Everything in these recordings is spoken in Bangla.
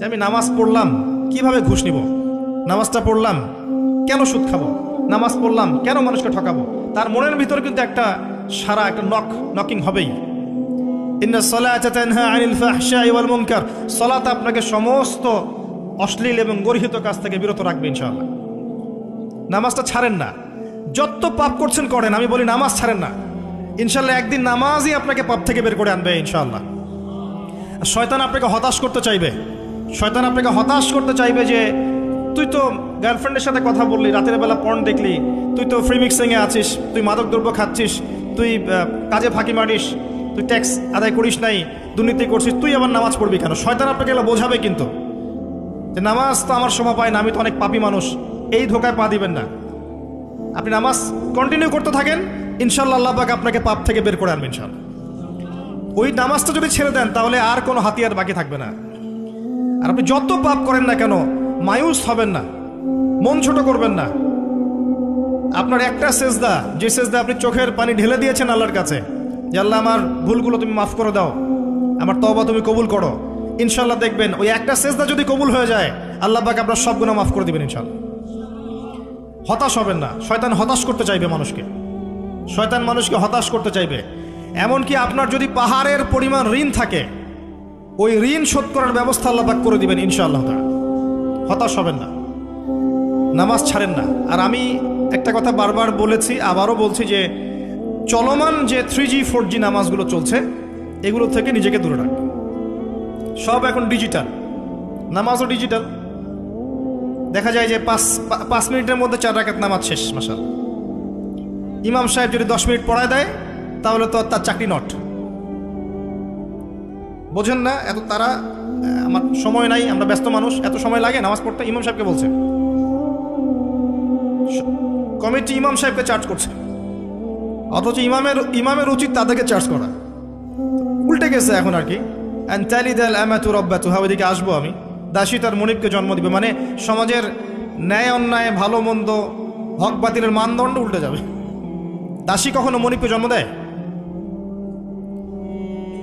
যে আমি নামাজ পড়লাম, কীভাবে ঘুষ নিব? নামাজটা পড়লাম, কেন সুদ খাব? নামাজ পড়লাম, কেন মানুষকে ঠকাবো? তার মনের ভিতর কিন্তু একটা সারা, একটা নক নকিং হবেই। মুনকার। সলাত আপনাকে সমস্ত অশ্লীল এবং গর্হিত কাজ থেকে বিরত রাখবে ইনশাআল্লাহ। নামাজটা ছাড়েন না। যত পাপ করছেন করেন, আমি বলি নামাজ ছাড়েন না। ইনশাল্লাহ একদিন নামাজই আপনাকে পাপ থেকে বের করে আনবে ইনশাআল্লাহ। আর শয়তান আপনাকে হতাশ করতে চাইবে। শয়তান আপনাকে হতাশ করতে চাইবে যে, তুই তো গার্লফ্রেন্ডের সাথে কথা বললি, রাতের বেলা পর্ন দেখলি, তুই তো ফ্রি মিক্সিংয়ে আছিস, তুই মাদক দ্রব্য খাচ্ছিস, তুই কাজে ফাঁকি মারিস, তুই ট্যাক্স আদায় করিস নাই, দুর্নীতি করছিস, তুই আবার নামাজ পড়বি কেন? শয়তান আপনাকে এগুলো বোঝাবে কিন্তু। যে নামাজ তো আমার সময় পায় না, আমি তো অনেক পাপি মানুষ, এই ধোকায় পা দিবেন না। আপনি নামাজ কন্টিনিউ করতে থাকেন ইনশাল্লাহ আল্লাহ পাক আপনাকে পাপ থেকে বের করে আনবেন ইনশাল্লাহ ওই নামাজটা যদি ছেড়ে দেন, তাহলে আর কোনো হাতিয়ার বাকি থাকবে না। আর আপনি যত পাপ করেন না কেন, মায়ুস হবেন না, মন ছোট করবেন না। আপনার একটা সেজদা, যে সেজদা আপনি চোখের পানি ঢেলে দিয়েছেন আল্লাহর কাছে, যে আল্লাহ আমার ভুলগুলো তুমি মাফ করে দাও, আমার তবা তুমি কবুল করো। ইনশাল্লাহ দেখবেন, ওই একটা সেজদা যদি কবুল হয়ে যায়, আল্লাহ পাক আপনার সব গুণা মাফ করে দিবেন ইনশাল্লাহ হতাশ হবেন না, শয়তান হতাশ করতে চাইবে মানুষকে। শয়তান মানুষকে হতাশ করতে চাইবে। এমনকি আপনার যদি পাহাড়ের পরিমাণ ঋণ থাকে ওই ঋণ শোধ করার ব্যবস্থা আল্লাহ পাক করে দিবেন ইনশাআল্লাহ তাআলা। হতাশ হবেন না। নামাজ ছাড়েন না। আর আমি একটা কথা বারবার বলেছি, আবারও বলছি যে চলমান যে থ্রি জি ফোর জি নামাজগুলো চলছে, এগুলো থেকে নিজেকে দূরে রাখবেন সব এখন ডিজিটাল নামাজও ডিজিটাল দেখা যায় যে পাঁচ পাঁচ মিনিটের মধ্যে চার রাকাত নামাজ শেষ মাসাল ইমাম সাহেব যদি দশ মিনিট পড়ায় দেয়, তাহলে তো তার চাকরি নট। বোঝেন না, এত তারা আমার সময় নাই, আমরা ব্যস্ত মানুষ, এত সময় লাগে, নামাজ পড়তে ইমাম সাহেবকে বলছে। কমিটি ইমাম সাহেবকে চার্জ করছে। অথচ ইমামের ইমামের উচিত তাদেরকে চার্জ করা। উল্টে গেছে এখন আর কি। ওইদিকে আসব আমি। দাসী তার মনিবকে জন্ম দিবে মানে সমাজের ন্যায় অন্যায়, ভালো মন্দ, হক বাতিলের মানদণ্ড উল্টে যাবে। দাসী কখনো মনিবকে জন্ম দেয়?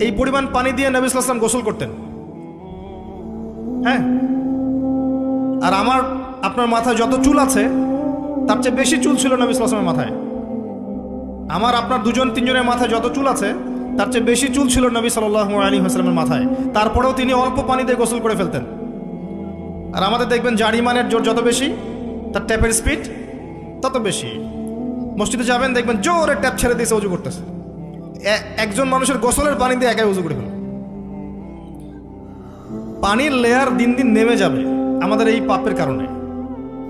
এই পরিমাণ পানি দিয়ে নবী ইসলাম গোসল করতেন। হ্যাঁ? আর আমার, আপনার মাথায় যত চুল আছে, তার চেয়ে বেশি চুল ছিল নবী ইসলামের মাথায়। আমার, আপনার দুজন, তিনজনের মাথায় যত চুল আছে, তার চেয়ে বেশি চুল ছিল নবী সাল আলী হাসলামের মাথায়। তারপরেও তিনি অল্প পানি দিয়ে গোসল করে ফেলতেন। আর আমাদের দেখবেন জারিমানের জোর যত বেশি, তার ট্যাপের স্পিড তত বেশি। মসজিদে যাবেন, দেখবেন জোরে ট্যাপ ছেড়ে দিয়েছে উজু করতেছে। একজন মানুষের গোসলের পানি দিয়ে একাই উজু করে ফেল পানির লেয়ার দিন দিন নেমে যাবে আমাদের এই পাপের কারণে।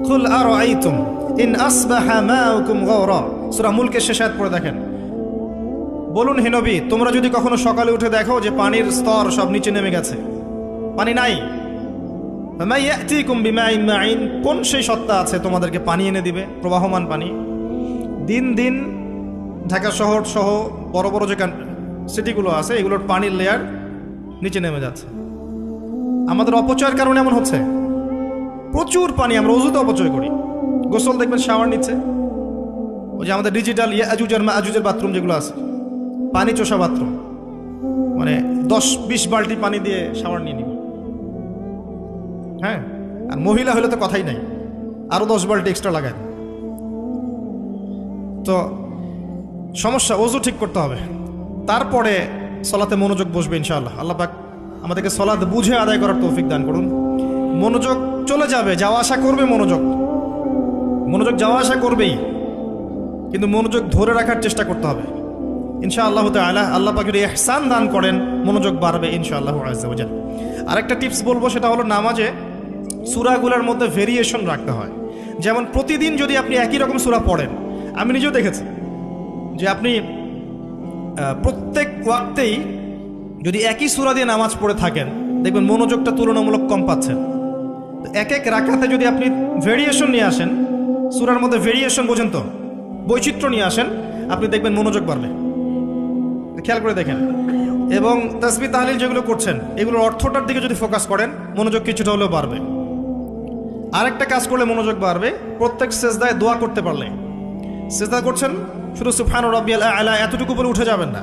খুল আর আইতুম ইন আসবাহা মাউকুম গাওরা সূরা মুলকের শেষ আয়াত পড়ে দেখেন। বলুন, হে নবী, তোমরা যদি কখনো সকালে উঠে দেখো যে পানির স্তর সব নিচে নেমে গেছে। পানি নাই। কোন সেই সত্তা আছে তোমাদেরকে পানি এনে দিবে? প্রবাহমান পানি। দিন দিন ঢাকা শহর সহ বড় বড় যে সিটিগুলো আছে, এগুলোর পানির লেয়ার নিচে নেমে যাচ্ছে। আমাদের অপচয়ের কারণে এমন হচ্ছে। প্রচুর পানি আমরা অজুতে অপচয় করি। গোসল দেখবেন শাওয়ার নিচ্ছে। ওই যে আমাদের ডিজিটাল আজুজের বাথরুম যেগুলো আছে, পানি চোষা বাথরুম মানে দশ, বিশ বালতি পানি দিয়ে শাওয়ার নিয়ে নিব। হ্যাঁ? আর মহিলা হলে তো কথাই নাই। আরও দশ বালতি এক্সট্রা লাগায় তো সমস্যা ওজু ঠিক করতে হবে। তারপরে সলাতে মনোযোগ বসবে ইনশাআল্লাহ। আল্লাহ পাক আমাদেরকে সলাদ বুঝে আদায় করার তৌফিক দান করুন। মনোযোগ চলে যাবে, যাওয়া আসা করবে মনোযোগ। মনোযোগ যাওয়া আসা করবেই, কিন্তু মনোযোগ ধরে রাখার চেষ্টা করতে হবে। ইনশা আল্লাহ তালা আল্লাহ পাক যদি এহসান দান করেন, মনোযোগ বাড়বে ইনশা আল্লাহ আজাল আরেকটা টিপস বলব, সেটা হলো নামাজে সুরাগুলোর মধ্যে ভেরিয়েশন রাখতে হয়। যেমন প্রতিদিন যদি আপনি একই রকম সুরা পড়েন, আমি নিজেও দেখেছি যে আপনি প্রত্যেক ওয়াক্তেই যদি একই সুরা দিয়ে নামাজ পড়ে থাকেন, দেখবেন মনোযোগটা তুলনামূলক কম পাচ্ছেন। এক এক রাখাতে যদি আপনি ভেরিয়েশন নিয়ে আসেন, সুরার মধ্যে ভেরিয়েশন বোঝেন তো, বৈচিত্র্য নিয়ে আসেন, আপনি দেখবেন মনোযোগ বাড়বে। খেয়াল করে দেখেন। এবং তসবি তাহলিল যেগুলো করছেন, এগুলোর অর্থটার দিকে যদি ফোকাস করেন, মনোযোগ কিছুটা হলেও বাড়বে। আরেকটা কাজ করলে মনোযোগ বাড়বে, প্রত্যেক সেজদায় দোয়া করতে পারলে। সেজদা করছেন? শুধু সুফান রব্বিয়াল আলা, এতটুকু বলে উঠে যাবেন না।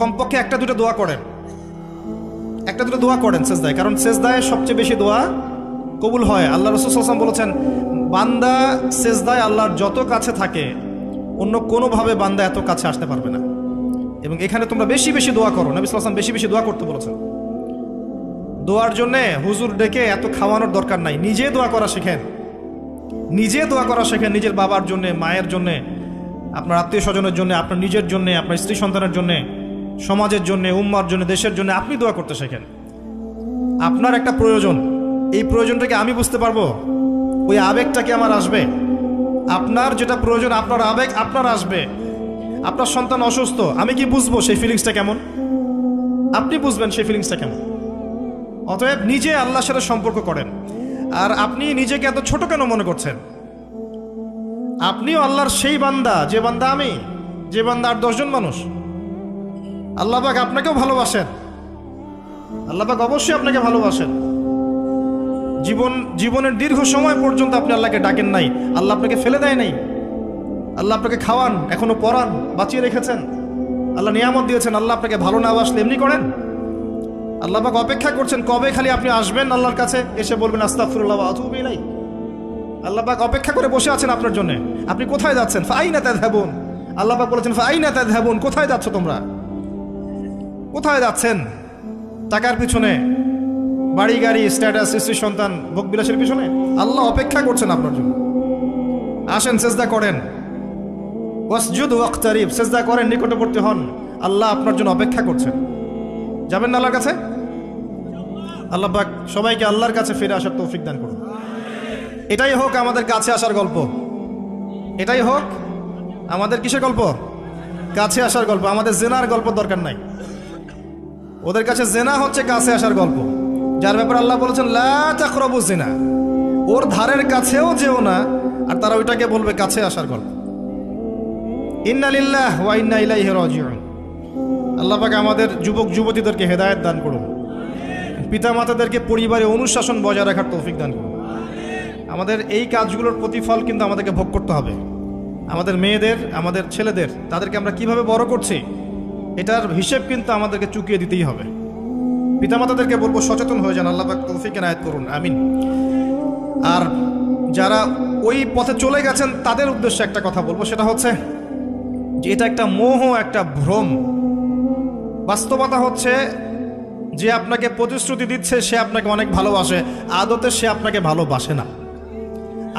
কমপক্ষে একটা দুটো দোয়া করেন। একটা দুটো দোয়া করেন সেজদায়, কারণ সেজদায় সবচেয়ে বেশি দোয়া কবুল হয়। আল্লাহ রসুল সাল্লাম বলেছেন, বান্দা সেজদায় আল্লাহর যত কাছে থাকে, অন্য কোনোভাবে বান্দা এত কাছে আসতে পারবে না। এবং এখানে তোমরা বেশি বেশি দোয়া করো। নবী সাল্লাম বেশি বেশি দোয়া করতে বলেছেন। দোয়ার জন্যে হুজুর ডেকে এত খাওয়ানোর দরকার নাই। নিজে দোয়া করা শেখেন। নিজে দোয়া করা শেখেন নিজের বাবার জন্য, মায়ের জন্য। আপনার আত্মীয় স্বজনের জন্য, আপনার নিজের জন্য, আপনার স্ত্রী সন্তানের জন্য, সমাজের জন্য, উম্মার জন্য, দেশের জন্য আপনি দোয়া করতে শেখেন। আপনার একটা প্রয়োজন। এই প্রয়োজনটাকে আমি বুঝতে পারব। ওই আবেগটা কি আমার আসবে? আপনার যেটা প্রয়োজন, আপনার আবেগ আপনার আসবে। আপনার সন্তান অসুস্থ, আমি কি বুঝব সেই ফিলিংসটা কেমন? আপনি বুঝবেন সেই ফিলিংসটা কেমন? অতএব নিজে আল্লাহর সাথে সম্পর্ক করেন। আর আপনি নিজেকে এত ছোট কেন মনে করছেন? আপনিও আল্লাহর সেই বান্দা, যে বান্দা আমি, যে বান্দা আর দশজন মানুষ। আল্লাহবাক আপনাকেও ভালোবাসেন। আল্লাহবাক অবশ্যই আপনাকে ভালোবাসেন। জীবন, জীবনের দীর্ঘ সময় পর্যন্ত আপনি আল্লাহকে ডাকেন নাই। আল্লাহ আপনাকে ফেলে দেয় নাই। আল্লাহ আপনাকে খাওয়ান, এখনও পড়ান বাঁচিয়ে রেখেছেন। আল্লাহ নিয়ামত দিয়েছেন, আল্লাহ আপনাকে ভালো না বাসলে এমনি করেন। আল্লাহ পাক অপেক্ষা করছেন, কবে খালি আপনি আসবেন আল্লাহর কাছে? এসে বলবেন আস্তাফুল্লাহ আতুবি নাই আল্লাহ পাক অপেক্ষা করে বসে আছেন আপনার জন্য। আপনি কোথায় যাচ্ছেন? ফাইনা তাদ হ্যাবুন আল্লাহ পাক বলেছেন, ফাইনা তাদ হ্যাবুন কোথায় যাচ্ছ তোমরা? কোথায় যাচ্ছেন? টাকার পিছনে। বাড়ি, গাড়ি স্ট্যাটাস স্ত্রী, সন্তান, ভোগ বিলাসের পিছনে। আল্লাহ অপেক্ষা করছেন আপনার জন্য। আসেন, সেজদা করেন। ওয়াসজুদ ওয়াক্তারিব, সেজদা করেন, নিকটবর্তী হন। আল্লাহ আপনার জন্য অপেক্ষা করছেন। যাবেন না আল্লাহর কাছে? আল্লাহ সবাইকে আল্লাহর কাছে ফিরে আসার তৌফিক দান করুন। এটাই হোক আমাদের কাছে আসার গল্প। এটাই হোক আমাদের কিসের গল্প? কাছে আসার গল্প। আমাদের জেনার গল্প দরকার নাই। ওদের কাছে জেনা হচ্ছে কাছে আসার গল্প। যার ব্যাপারে আল্লাহ বলেছেন, লা তাকরাবু জেনা। ওর ধারের কাছেও যেও না, আর তারা ওইটাকে বলবে কাছে আসার গল্প। ইন্না লিল্লাহ ওয়া ইন্না ইলাইহি রাজিউন। আল্লাহ পাক আমাদের যুবক যুবতীদেরকে হেদায়েত দান করুন। পিতামাতাদেরকে পরিবারে অনুশাসন বজায় রাখার তৌফিক দান করুন। আমাদের এই কাজগুলোর প্রতিফল কিন্তু আমাদেরকে ভোগ করতে হবে। আমাদের মেয়েদের, আমাদের ছেলেদের, তাদেরকে আমরা কীভাবে বড় করছি, এটার হিসেব কিন্তু আমাদেরকে চুকিয়ে দিতেই হবে। পিতামাতাদেরকে বলব, সচেতন হয়ে যান, আল্লাহ তৌফিক এনায়েত করুন আমিন। আর যারা ওই পথে চলে গেছেন, তাদের উদ্দেশ্যে একটা কথা বলব, সেটা হচ্ছে যে এটা একটা মোহ, একটা ভ্রম। বাস্তবতা হচ্ছে যে আপনাকে প্রতিশ্রুতি দিচ্ছে, সে আপনাকে অনেক ভালোবাসে, আদতে সে আপনাকে ভালোবাসে না।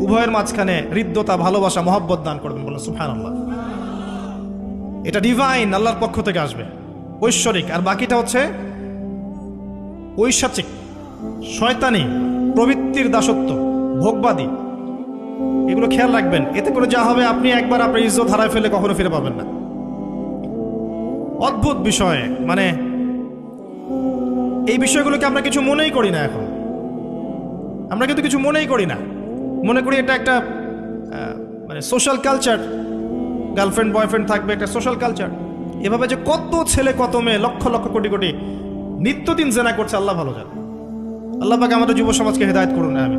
উভয়ের মাঝখানে হৃদ্যতা, ভালোবাসা, মহব্বত দান করবেন বলে সুবহানাল্লাহ। এটা ডিভাইন আল্লাহর পক্ষ থেকে আসবে। ঐশ্বরিক। আর বাকিটা হচ্ছে ঐশাচিক, শয়তানি, প্রবৃত্তির দাসত্ব, ভোগবাদী। এগুলো খেয়াল রাখবেন। এতে করে যা হবে, আপনি একবার আপনার ইজ্জত হারায় ফেলে কখনো ফিরে পাবেন না। অদ্ভুত বিষয়। মানে এই বিষয়গুলোকে আমরা কিছু মনেই করি না এখন। আমরা কিন্তু কিছু মনেই করি না। মনে করি এটা একটা মানে সোশ্যাল কালচার গার্লফ্রেন্ড বয়ফ্রেন্ড থাকবে একটা সোশ্যাল কালচার এভাবে যে কত ছেলে, কত মেয়ে, লক্ষ লক্ষ, কোটি কোটি নিত্যদিন জেনা করছে, আল্লাহ ভালো জানে। আল্লাহ পাকে আমাদের যুব সমাজকে হেদায়ত করুন আমি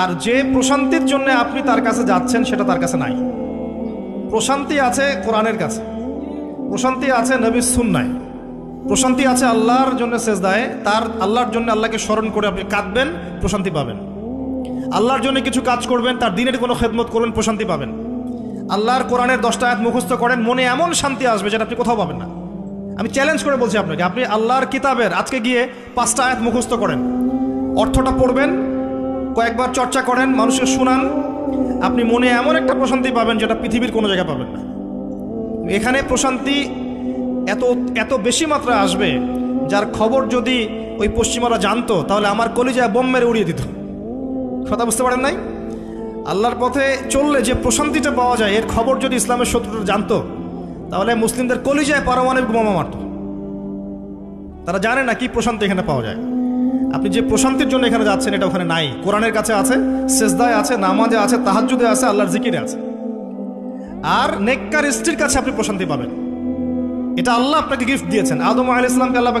আর যে প্রশান্তির জন্য আপনি তার কাছে যাচ্ছেন, সেটা তার কাছে নাই। প্রশান্তি আছে কোরআনের কাছে। প্রশান্তি আছে নবী সুন্নায়। প্রশান্তি আছে আল্লাহর জন্য শেষ দায় তার আল্লাহর জন্য আল্লাহকে স্মরণ করে আপনি কাঁদবেন, প্রশান্তি পাবেন। আল্লাহর জন্য কিছু কাজ করবেন, তার দিনের কোনো খেদমত করবেন, প্রশান্তি পাবেন। আল্লাহর কোরআনের দশটা আয়াত মুখস্থ করেন, মনে এমন শান্তি আসবে যেটা আপনি কোথাও পাবেন না। আমি চ্যালেঞ্জ করে বলছি আপনাকে, আপনি আল্লাহর কিতাবের আজকে গিয়ে পাঁচটা আয়াত মুখস্থ করেন। অর্থটা পড়বেন, কয়েকবার চর্চা করেন, মানুষকে শুনান। আপনি মনে এমন একটা প্রশান্তি পাবেন যেটা পৃথিবীর কোনো জায়গায় পাবেন না। এখানে প্রশান্তি এত এত বেশি মাত্রায় আসবে, যার খবর যদি ওই পশ্চিমারা জানতো, তাহলে আমার কলিজায় বোম মেরে উড়িয়ে দিত। কথা বুঝতে পারেন নাই? আল্লাহর পথে চললে যে প্রশান্তিটা পাওয়া যায়, এর খবর যদি ইসলামের শত্রুরা জানতো, তাহলে মুসলিমদের কলিজায় পারমাণবিক বোমা মারত। তারা জানে না কি প্রশান্তি এখানে পাওয়া যায়। আপনি যে প্রশান্তির জন্য এখানে যাচ্ছেন, এটা ওখানে নাই। কোরআনের কাছে আছে, সেজদায় আছে, নামাজে আছে তাহাজুদে আছে, আল্লাহর জিকিরে আছে। আর নেককার স্ত্রীর কাছে আপনি প্রশান্তি পাবেন। এটা আল্লাহ আপনাকে গিফট দিয়েছেন। আদম আল ইসলামকে আল্লাহ